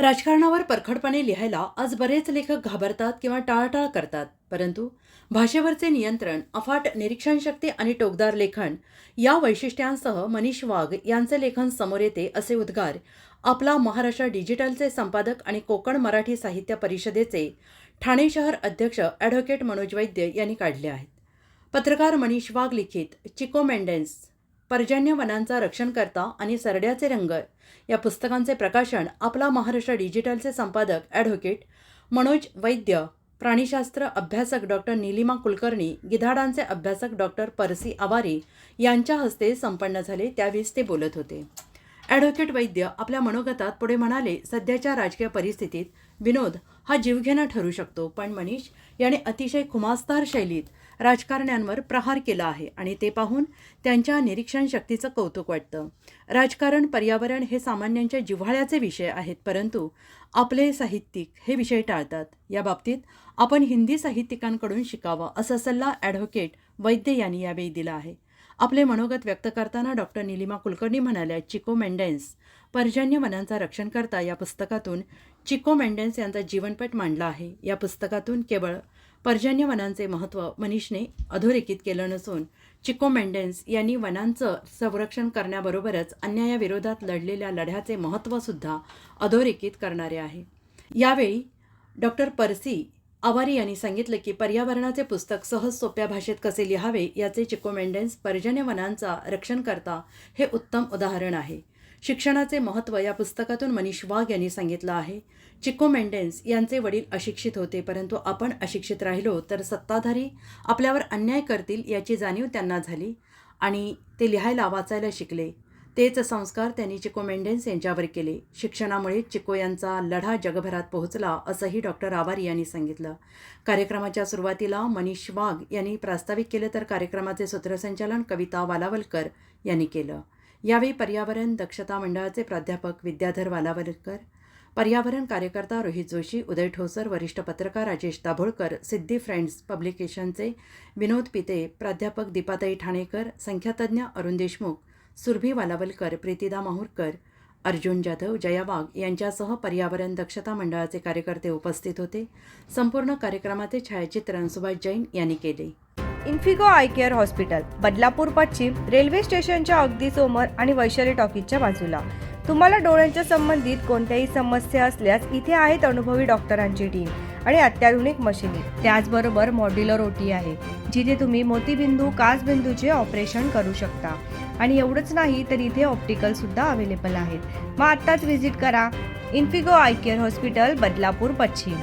राजकारणावर परखडपणे लिहायला आज बरेच लेखक घाबरतात किंवा टाळटाळ करतात. परंतु भाषेवरचे नियंत्रण अफाट निरीक्षणशक्ती आणि टोकदार लेखन या वैशिष्ट्यांसह मनीष वाघ यांचे लेखन समोर येते असे उद्गार आपला महाराष्ट्र डिजिटलचे संपादक आणि कोकण मराठी साहित्य परिषदेचे ठाणे शहर अध्यक्ष ॲडव्होकेट मनोज वैद्य यांनी काढले आहेत. पत्रकार मनीष वाघ लिखित चिको मेंडेन्स. पर्जन्य वनांचा रक्षणकर्ता आणि सरड्याचे रंग. या पुस्तकांचे प्रकाशन आपला महाराष्ट्र डिजिटलचे संपादक ॲडव्होकेट मनोज वैद्य प्राणीशास्त्र अभ्यासक डॉक्टर निलिमा कुलकर्णी गिधाडांचे अभ्यासक डॉक्टर परसी आवारी यांच्या हस्ते संपन्न झाले. त्यावेळेस ते बोलत होते. ॲडव्होकेट वैद्य आपल्या मनोगतात पुढे म्हणाले सध्याच्या राजकीय परिस्थितीत विनोद हा जीवघेणा ठरू शकतो. पण मनीष याने अतिशय खुमासदार शैलीत राजकारण्यांवर प्रहार केला आहे आणि ते पाहून त्यांच्या निरीक्षण शक्तीचं कौतुक वाटतं. राजकारण पर्यावरण हे सामान्यांच्या जिव्हाळ्याचे विषय आहेत परंतु आपले साहित्यिक हे विषय टाळतात. या बाबतीत आपण हिंदी साहित्यिकांकडून शिकावं असा सल्ला ॲडव्होकेट वैद्य यांनी यावेळी दिला आहे. आपले मनोगत व्यक्त करताना डॉक्टर निलिमा कुलकर्णी म्हणाल्या चिको मेंडेन्स पर्जन्य वनांचा रक्षणकर्ता या पुस्तकातून चिको मेंडेन्स यांचा जीवनपट मांडला आहे. या पुस्तकातून केवळ पर्जन्य वनांचे महत्त्व मनीषने अधोरेखित केलं नसून चिको मेंडेन्स यांनी वनांचं संरक्षण करण्याबरोबरच अन्यायाविरोधात लढलेल्या लढ्याचे महत्त्वसुद्धा अधोरेखित करणारे आहे. यावेळी डॉक्टर परसी आवारी यांनी सांगितलं की पर्यावरणाचे पुस्तक सहज सोप्या भाषेत कसे लिहावे याचे चिको मेंडेन्स पर्जन्य वनांचा रक्षणकर्ता हे उत्तम उदाहरण आहे. शिक्षणाचे महत्त्व या पुस्तकातून मनीष वाघ यांनी सांगितलं आहे. चिको मेंडेन्स यांचे वडील अशिक्षित होते परंतु आपण अशिक्षित राहिलो तर सत्ताधारी आपल्यावर अन्याय करतील याची जाणीव त्यांना झाली आणि ते लिहायला वाचायला शिकले. तेच संस्कार त्यांनी चिको मेंडेन्स यांच्यावर केले. शिक्षणामुळे चिको यांचा लढा जगभरात पोहोचला असंही डॉक्टर आवारी यांनी सांगितलं. कार्यक्रमाच्या सुरुवातीला मनीष वाघ यांनी प्रास्ताविक केलं तर कार्यक्रमाचे सूत्रसंचालन कविता वालावलकर यांनी केलं. यावेळी पर्यावरण दक्षता मंडळाचे प्राध्यापक विद्याधर वालावलकर पर्यावरण कार्यकर्ता रोहित जोशी उदय ठोसर वरिष्ठ पत्रकार राजेश दाभोळकर सिद्धी फ्रेंड्स पब्लिकेशनचे विनोद पिते प्राध्यापक दीपाताई ठाणेकर संख्यातज्ञ अरुण देशमुख सुरभी वालावलकर प्रीतिदा माहूरकर अर्जुन जाधव जया वाघ यांच्यासह पर्यावरण दक्षता मंडळाचे कार्यकर्ते उपस्थित होते. संपूर्ण कार्यक्रमाचे छायाचित्रण सुभाष जैन यांनी केले. Infigo eye care hospital Badlapur पश्चिम रेल्वे स्टेशनच्या अगदी समोर आणि वैशाली टॉकीजच्या बाजूला. तुम्हाला डोळ्यांच्या संबंधित कोणत्याही समस्या असल्यास इथे आहेत अनुभवी डॉक्टरांची टीम. आणि अत्याधुनिक मशिनी त्याचबरोबर मॉड्युलर ओटी आहे जिथे तुम्ही मोतीबिंदू काचबिंदूचे ऑपरेशन करू शकता. आणि एवढंच नाही तर इथे ऑप्टिकल सुद्धा अवेलेबल आहेत. मग आत्ताच व्हिजिट करा. Infigo eye care hospital Badlapur पश्चिम.